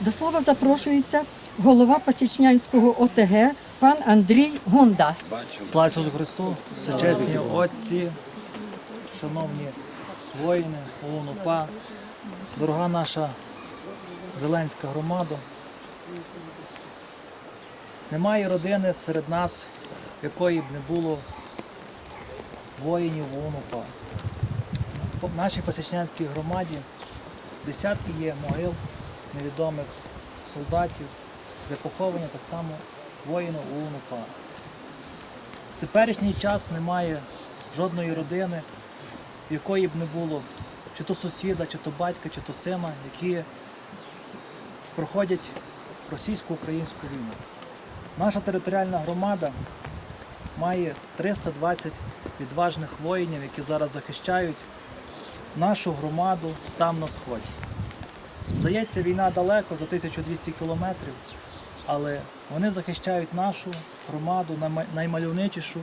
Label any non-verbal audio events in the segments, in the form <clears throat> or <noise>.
До слова запрошується голова Пасічнянського ОТГ пан Андрій Гунда. Слава Ісусу Христу, всечесні отці, шановні воїни, ОУН УПА, дорога наша Зеленська громада. Немає родини серед нас, якої б не було воїнів ОУН УПА. В нашій Пасічнянській громаді десятки є могил невідомих солдатів, де поховані так само воїни ОУН УПА. В теперішній час немає жодної родини, в якої б не було чи то сусіда, чи то батька, чи то сина, які проходять російсько-українську війну. Наша територіальна громада має 320 відважних воїнів, які зараз захищають нашу громаду там на сході. Здається, війна далеко за 1200 кілометрів, але вони захищають нашу громаду, наймальовничішу,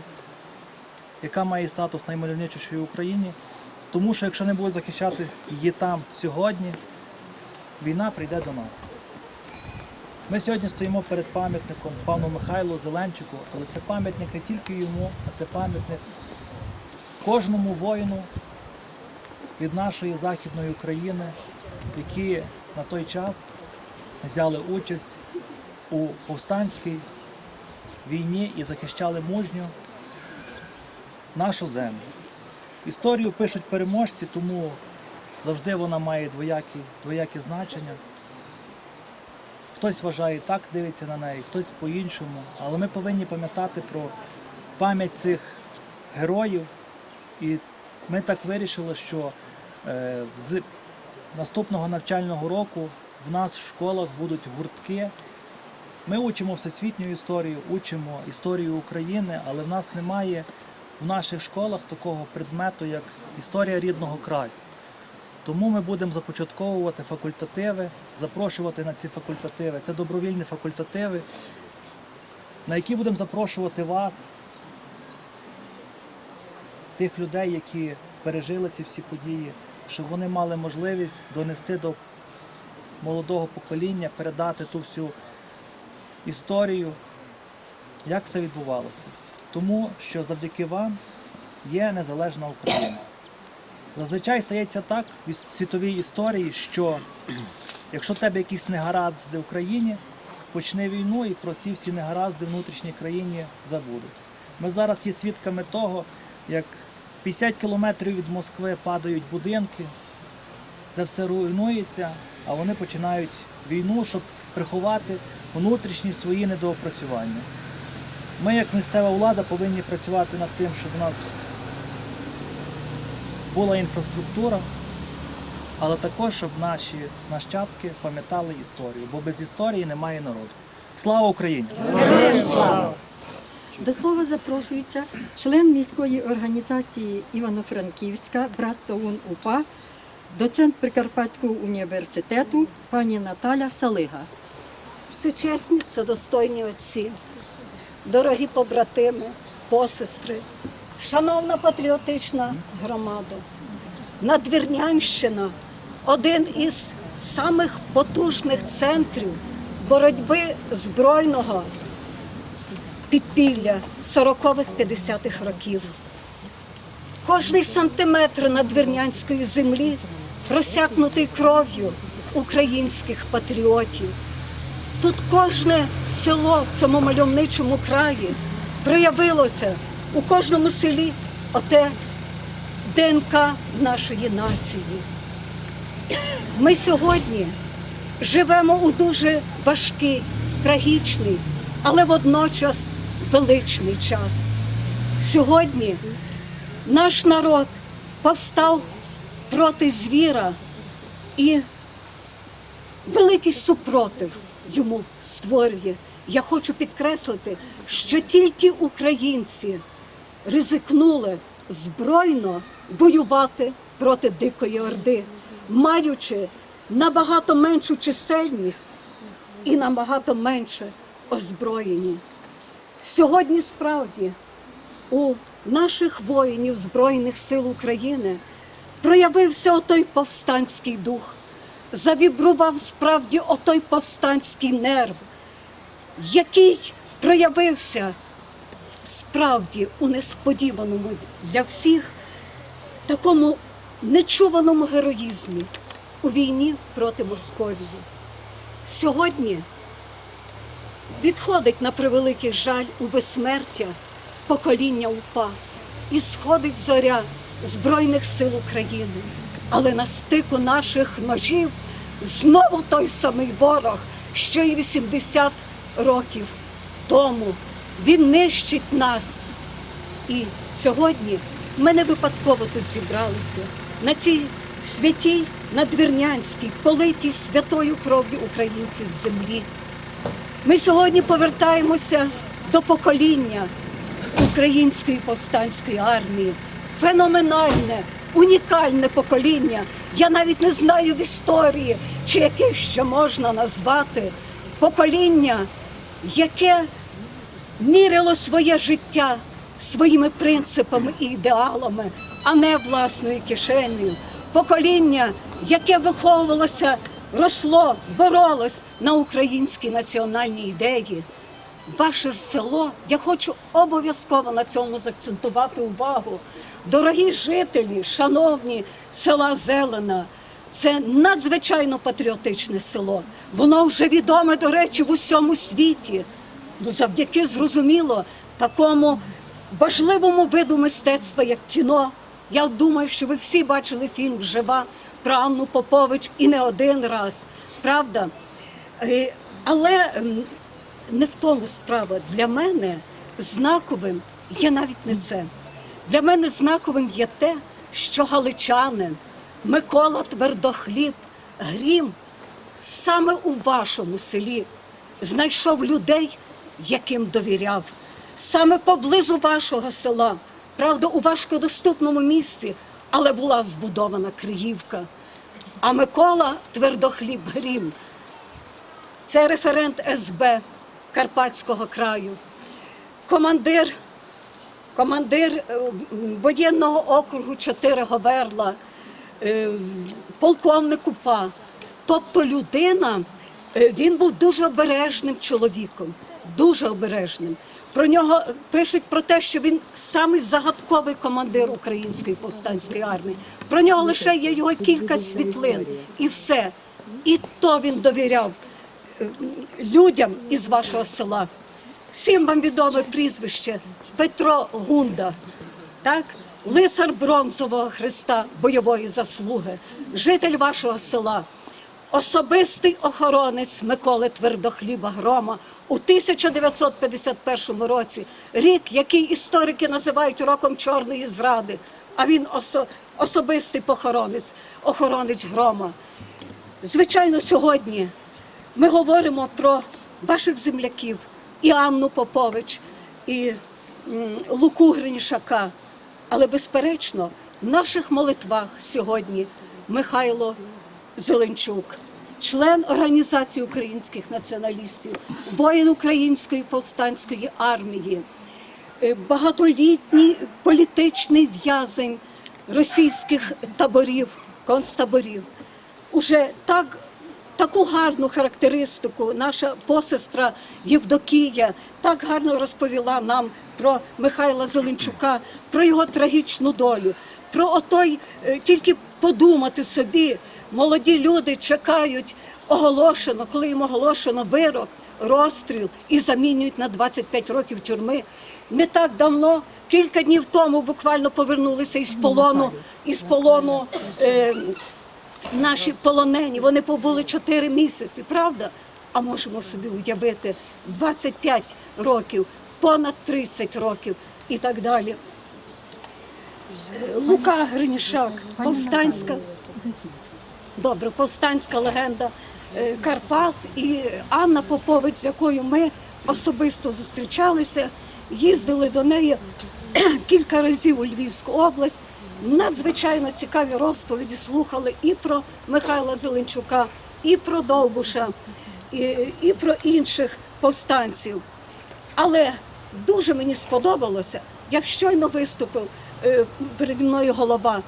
яка має статус наймальовничішої в Україні. Тому що якщо не будуть захищати її там сьогодні, війна прийде до нас. Ми сьогодні стоїмо перед пам'ятником пану Михайлу Зеленчику, але це пам'ятник не тільки йому, а це пам'ятник кожному воїну від нашої Західної України, які на той час взяли участь у повстанській війні і захищали мужньо нашу землю. Історію пишуть переможці, тому завжди вона має двоякі, двоякі значення. Хтось вважає так, дивиться на неї, хтось по-іншому. Але ми повинні пам'ятати про пам'ять цих героїв. І ми так вирішили, що е, з наступного навчального року в нас в школах будуть гуртки. Ми учимо всесвітню історію, учимо історію України, але в нас немає в наших школах такого предмету, як історія рідного краю. Тому ми будемо започатковувати факультативи, запрошувати на ці факультативи. Це добровільні факультативи, на які будемо запрошувати вас, тих людей, які пережили ці всі події, щоб вони мали можливість донести до молодого покоління, передати ту всю історію, як це відбувалося. Тому що завдяки вам є незалежна Україна. Зазвичай стається так в світовій історії, що <clears throat> якщо в тебе якісь негаразди в країні, почни війну і про ті всі негаразди в внутрішній країні забудуть. Ми зараз є свідками того, як 50 кілометрів від Москви падають будинки, де все руйнується, а вони починають війну, щоб приховати внутрішні свої недоопрацювання. Ми, як місцева влада, повинні працювати над тим, щоб у нас була інфраструктура, але також, щоб наші нащадки пам'ятали історію, бо без історії немає народу. Слава Україні! До слова запрошується член міської організації Івано-Франківська Братство УН УПА, доцент Прикарпатського університету пані Наталя Салига. Всечесні, вседостойні отці, дорогі побратими, посестри, шановна патріотична громада, Надвірнянщина один із самих потужних центрів боротьби збройного підпілля 40-х-50-х років. Кожний сантиметр надвірнянської землі просякнутий кров'ю українських патріотів. Тут кожне село в цьому мальовничому краї проявилося у кожному селі оте ДНК нашої нації. Ми сьогодні живемо у дуже важкий, трагічний, але водночас величний час. Сьогодні наш народ повстав проти звіра і великий супротив йому створює. Я хочу підкреслити, що тільки українці ризикнули збройно воювати проти Дикої Орди, маючи набагато меншу чисельність і набагато менше озброєні. Сьогодні справді у наших воїнів Збройних сил України проявився отой повстанський дух, завібрував справді отой повстанський нерв, який проявився справді у несподіваному для всіх такому нечуваному героїзмі у війні проти Московії. Сьогодні відходить на превеликий жаль у безсмертя покоління УПА і сходить зоря Збройних сил України. Але на стику наших ножів знову той самий ворог, що й 80 років тому. Він нищить нас. І сьогодні ми не випадково тут зібралися на цій святій надвірнянській, политій святою кров'ю українців землі. Ми сьогодні повертаємося до покоління української повстанської армії. Феноменальне, унікальне покоління. Я навіть не знаю в історії, чи яке ще можна назвати покоління, яке мірило своє життя своїми принципами і ідеалами, а не власною кишенею. Покоління, яке виховувалося, росло, боролось на українській національній ідеї. Ваше село, я хочу обов'язково на цьому закцентувати увагу. Дорогі жителі, шановні села Зелена, це надзвичайно патріотичне село. Воно вже відоме, до речі, в усьому світі. Ну, завдяки зрозуміло такому важливому виду мистецтва, як кіно. Я думаю, що ви всі бачили фільм Жива про Анну Попович і не один раз. Правда? Е, Але не в тому справа. Для мене знаковим є навіть не це. Для мене знаковим є те, що галичанин Микола Твердохліб Грім саме у вашому селі знайшов людей, яким довіряв. Саме поблизу вашого села, правда, у важкодоступному місці, але була збудована Криївка. А Микола Твердохліб Грім це референт СБ Карпатського краю, командир, командир е, воєнного округу 4 Говерла, е, полковник УПА. Тобто людина, е, він був дуже обережним чоловіком, дуже обережним. Про нього пишуть про те, що він самий загадковий командир української повстанської армії. Про нього лише є його кілька світлин і все. І то він довіряв е, людям із вашого села. Всім вам відоме прізвище Петро Гунда, так? лицар бронзового хреста бойової заслуги, житель вашого села, особистий охоронець Миколи Твердохліба Грома у 1951 році, рік, який історики називають роком чорної зради, а він осо- особистий похоронець, охоронець грома. Звичайно, сьогодні ми говоримо про ваших земляків і Анну Попович, і Луку Гринішака. Але, безперечно, в наших молитвах сьогодні Михайло Зеленчук, член Організації українських націоналістів, воїн Української повстанської армії, е, багатолітній політичний в'язень російських таборів, концтаборів. Уже так, таку гарну характеристику наша посестра Євдокія так гарно розповіла нам про Михайла Зеленчука, про його трагічну долю. Про отой, е, тільки подумати собі, молоді люди чекають оголошено, коли їм оголошено вирок, розстріл і замінюють на 25 років тюрми. Не так давно, кілька днів тому, буквально повернулися із полону, із полону е, наші полонені. Вони побули 4 місяці, правда? А можемо собі уявити 25 років, понад 30 років і так далі. Е, Лука Гринішак, повстанська. Добре, повстанська легенда е, Карпат і Анна Попович, з якою ми особисто зустрічалися, їздили до неї <clears throat> кілька разів у Львівську область. Надзвичайно цікаві розповіді слухали і про Михайла Зеленчука, і про Довбуша, і, і про інших повстанців. Але дуже мені сподобалося, як щойно виступив е, переді мною голова.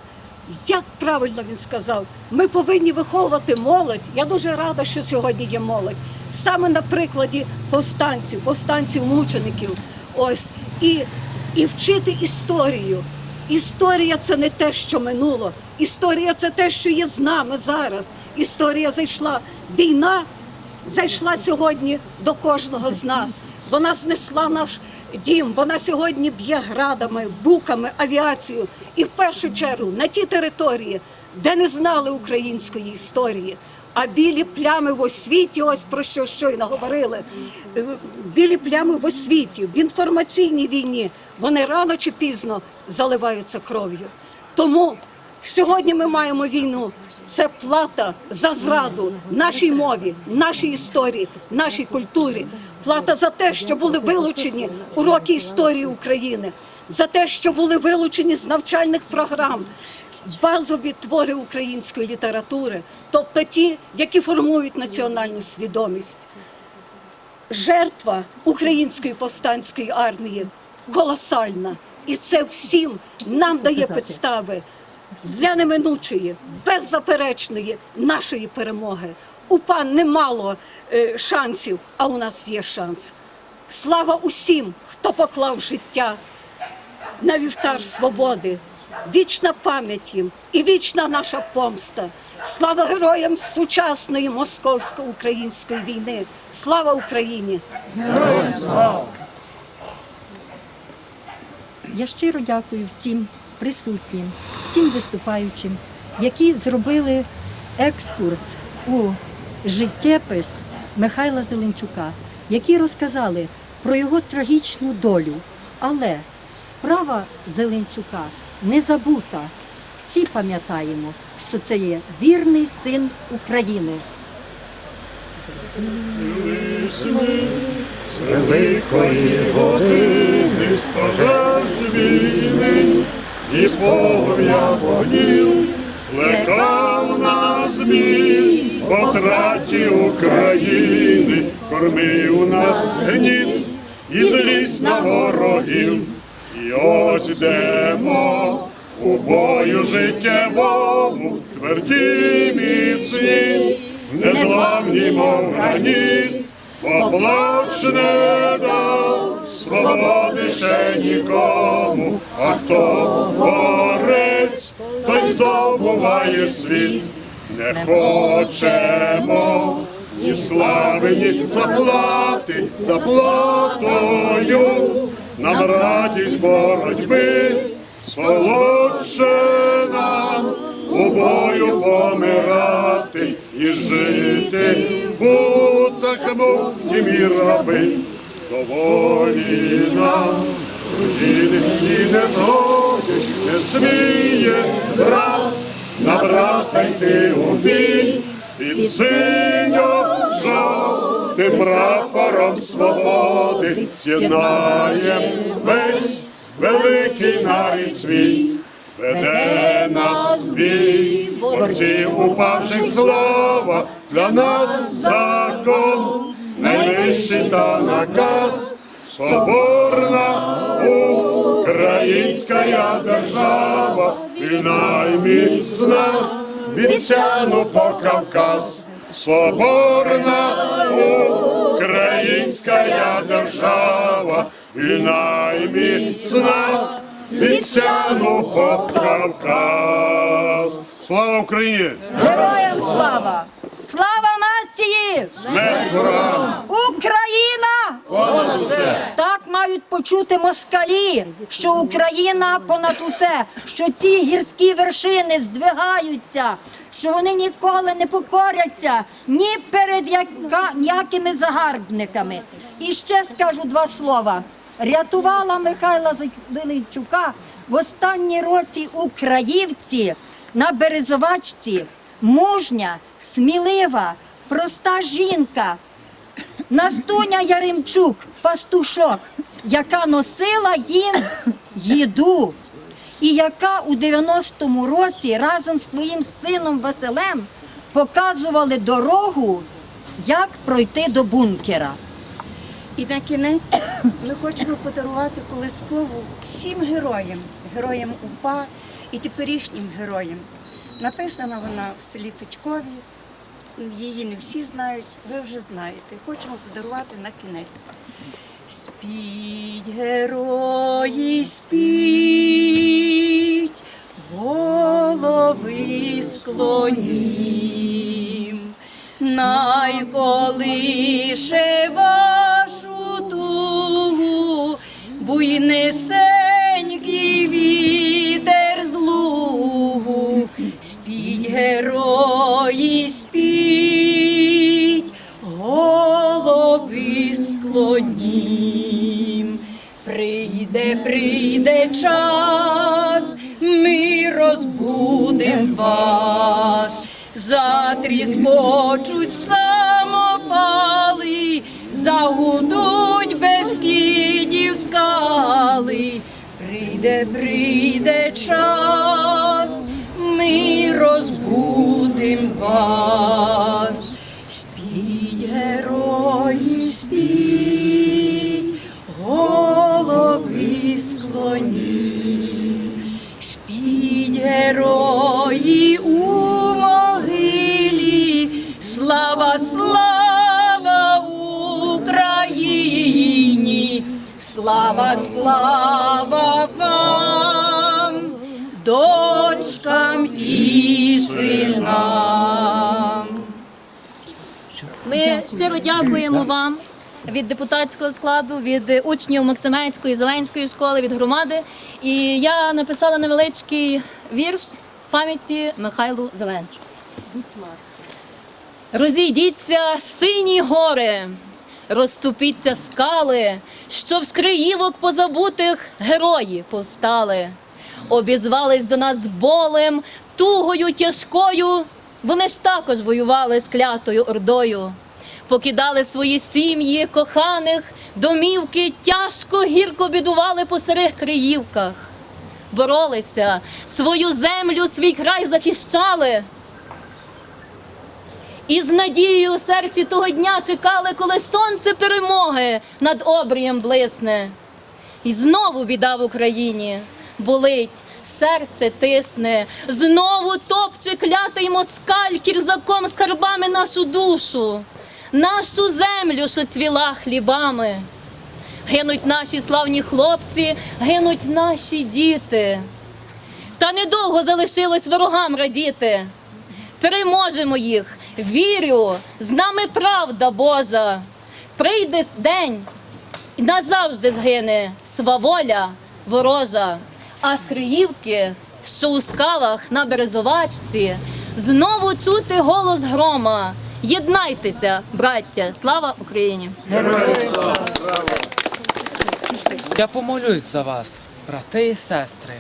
Як правильно він сказав, ми повинні виховувати молодь. Я дуже рада, що сьогодні є молодь. Саме на прикладі повстанців, повстанців мучеників. Ось і, і вчити історію. Історія це не те, що минуло. Історія це те, що є з нами зараз. Історія зайшла. Війна зайшла сьогодні до кожного з нас. Вона знесла наш дім. Вона сьогодні б'є градами, буками, авіацією. І в першу чергу на ті території, де не знали української історії. А білі плями в освіті, ось про що щойно говорили. е, Білі плями в освіті, в інформаційній війні, вони рано чи пізно заливаються кров'ю. Тому сьогодні ми маємо війну. Це плата за зраду нашій мові, нашій історії, нашій культурі. Плата за те, що були вилучені уроки історії України, за те, що були вилучені з навчальних програм базові твори української літератури, тобто ті, які формують національну свідомість. Жертва української повстанської армії колосальна. І це всім нам дає підстави для неминучої, беззаперечної нашої перемоги. У пан немало е, шансів, а у нас є шанс. Слава усім, хто поклав життя на вівтар свободи. Вічна пам'ять їм і вічна наша помста. Слава героям сучасної московсько-української війни. Слава Україні! Я щиро дякую всім присутнім, всім виступаючим, які зробили екскурс у життєпис Михайла Зеленчука, які розказали про його трагічну долю. Але справа Зеленчука не забута. Всі пам'ятаємо, що це є вірний син України. великої години з пожеж війни і полум'я вогнів плекав нас змій по траті України, кормив нас гніт і злість на ворогів. І ось йдемо у бою життєвому, тверді міцні, незламні, мов граніт, поплач не дав, свободи ще нікому, а хто борець, той здобуває світ, не хочемо. Ні слави, ні заплати, заплатою нам радість боротьби, солодше нам у бою помирати і жити, будемо і раби, доволі нам руїни і не згоди, не сміє брат на брата йти у бій, під синьо жовтим прапором свободи з'єднаєм весь великий нарід свій. Веде нас бій, борців упавших слава, для нас закон, найвищий та наказ, соборна українська держава, вільна й міцна, від Сяну по Кавказ, соборна українська держава, вільна й міцна, від Сяну по Кавказ. Слава Україні! Героям слава! Слава нації! Україна! Понад усе! Так мають почути москалі, що Україна понад усе, що ці гірські вершини здвигаються, що вони ніколи не покоряться ні перед яка, ніякими загарбниками. І ще скажу два слова. Рятувала Михайла Зеленчука в останній році українці на Березовачці. Мужня, смілива, проста жінка, Настуня Яремчук, пастушок, яка носила їм їду, і яка у 90-му році разом з своїм сином Василем показували дорогу, як пройти до бункера. І на кінець ми хочемо подарувати колискову всім героям, героям УПА, і теперішнім героям. Написана вона в селі Федькові. Її не всі знають, ви вже знаєте. Хочемо подарувати на кінець. Спіть, герої, спіть, голови склонім, загудуть без кідів скали. Прийде, прийде час, ми розбудем вас. Спіть, герої, спіть, голови склоні, спіть, герої слава, слава вам, дочкам і синам. Ми щиро дякуємо вам від депутатського складу, від учнів Максименської, Зеленської школи, від громади. І я написала невеличкий вірш пам'яті Михайлу Зеленчу. Розійдіться сині гори, розступіться скали, щоб з криївок позабутих герої повстали. Обізвались до нас болем, тугою тяжкою. Вони ж також воювали з клятою ордою. Покидали свої сім'ї, коханих, домівки, тяжко гірко бідували по сирих криївках. Боролися, свою землю, свій край захищали. І з надією у серці того дня чекали, коли сонце перемоги над обрієм блисне. І знову біда в Україні болить, серце тисне, знову топче клятий москаль кірзаком скарбами нашу душу, нашу землю, що цвіла хлібами. Гинуть наші славні хлопці, гинуть наші діти. Та недовго залишилось ворогам радіти. Переможемо їх, вірю, з нами правда Божа. Прийде день і назавжди згине сваволя ворожа. А з Криївки, що у скалах на березовачці, знову чути голос грома. Єднайтеся, браття! Слава Україні! Я помолюсь за вас, брати і сестри,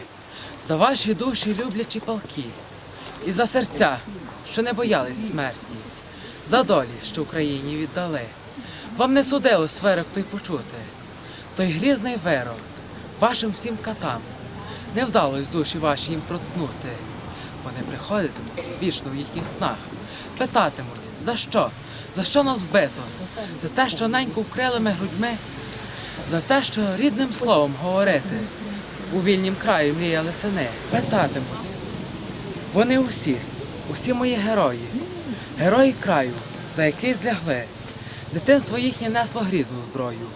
за ваші душі люблячі палки, і за серця, що не боялись смерті, за долі, що Україні віддали. Вам не судилось вирок той почути, той грізний вирок вашим всім катам. Не вдалось душі ваші їм проткнути. Вони приходитимуть вічно в їхніх снах, питатимуть, за що, за що нас вбито, за те, що ненько вкрилими грудьми за те, що рідним словом говорити у вільнім краї мріяли сини, питатимуть. Вони усі, усі мої герої, герої краю, за який злягли. Дитинство їхнє несло грізну зброю,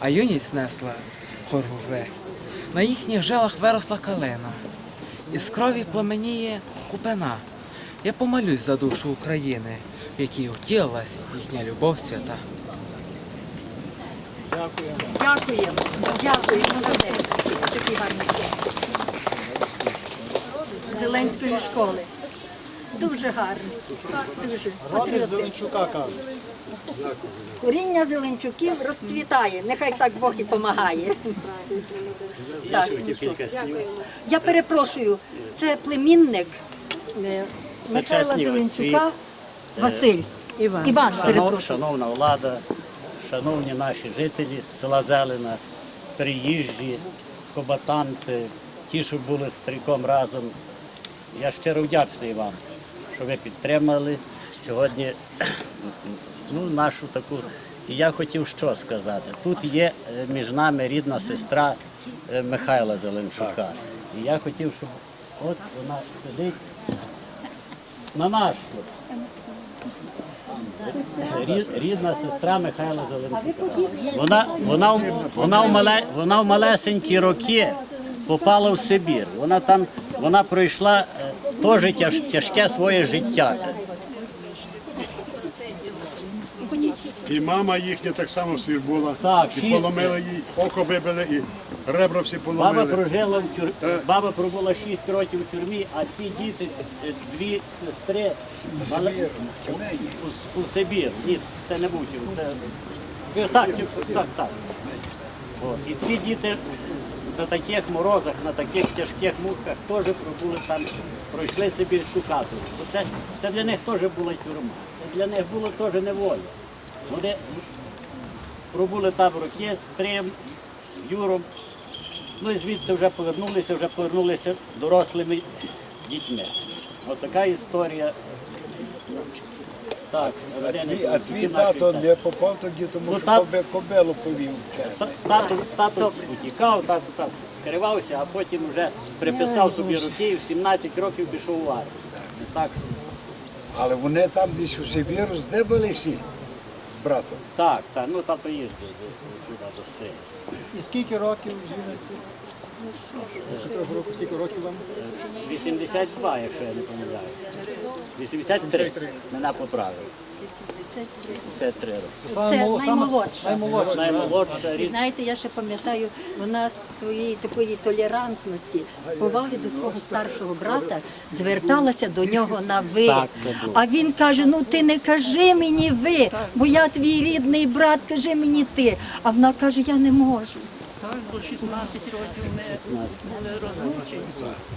а юність несла хоргуви. На їхніх жилах виросла калина, із крові пламеніє купина. Я помолюсь за душу України, в якій утілилась їхня любов свята. Дякуємо, дякуємо за те. Такий гарний хлопець. Зеленської школи. Дуже гарний. Дуже патріотичний. Коріння Зеленчуків розцвітає. Нехай так Бог і допомагає. Так, ну що. Я перепрошую, це племінник е, Михайла Зеленчука Василь. Іван. Іван, Шанов, перепрошую. шановна влада, шановні наші жителі села Зелена, приїжджі, комбатанти, ті, що були з стариком разом. Я щиро вдячний вам, що ви підтримали сьогодні ну, нашу таку. І я хотів що сказати. Тут є е, між нами рідна сестра е, Михайла Зеленчука. І я хотів, щоб От вона сидить на нашку. Рід- Рідна сестра Михайла Зеленчука. Вона, вона, вона, в мале, вона в малесенькі роки попала в Сибір. Вона там вона пройшла е, теж тяж, тяжке своє життя. І мама їхня так само всі була. Так, і шість. поломили їй, око вибили, і ребра всі Баба поломили. прожила в тюр... Баба пробула 6 років в тюрмі, а ці діти, е, дві сестри мали... у, у Сибір. Ні, це не був тюрм, це Е, так, тю- так, так. От. І ці діти на таких морозах, на таких тяжких муках теж пробули там, пройшли сибірську каторгу. Це, це для них теж була тюрма. Це для них було теж неволя. Вони пробули там роки з Трим, Юром. Ну і звідти вже повернулися, вже повернулися дорослими дітьми. От така історія. Так, А твій, а твій тато так. не попав тоді, тому Ну, що тат- кобе- кобилу повів. Тато, тато утікав, тато так скривався, а потім вже приписав собі роки і в 17 років пішов в армію. Так, Але вони там десь у Сибіру здебалися з братом. так, так, ну тато їздив туди до стрим. І скільки років жінці? Скільки років вам? 82, якщо я не помиляю. 83. Мене поправив. 53 роки. Це наймолодша. Наймолодша. Наймолодша І знаєте, я ще пам'ятаю, вона з твоєї такої толерантності, з поваги до свого старшого брата зверталася до нього на ви. Так, це було. А він каже: ну ти не кажи мені ви, бо я твій рідний брат, кажи мені ти. А вона каже, я не можу. Так, до 16 років не були розлучені.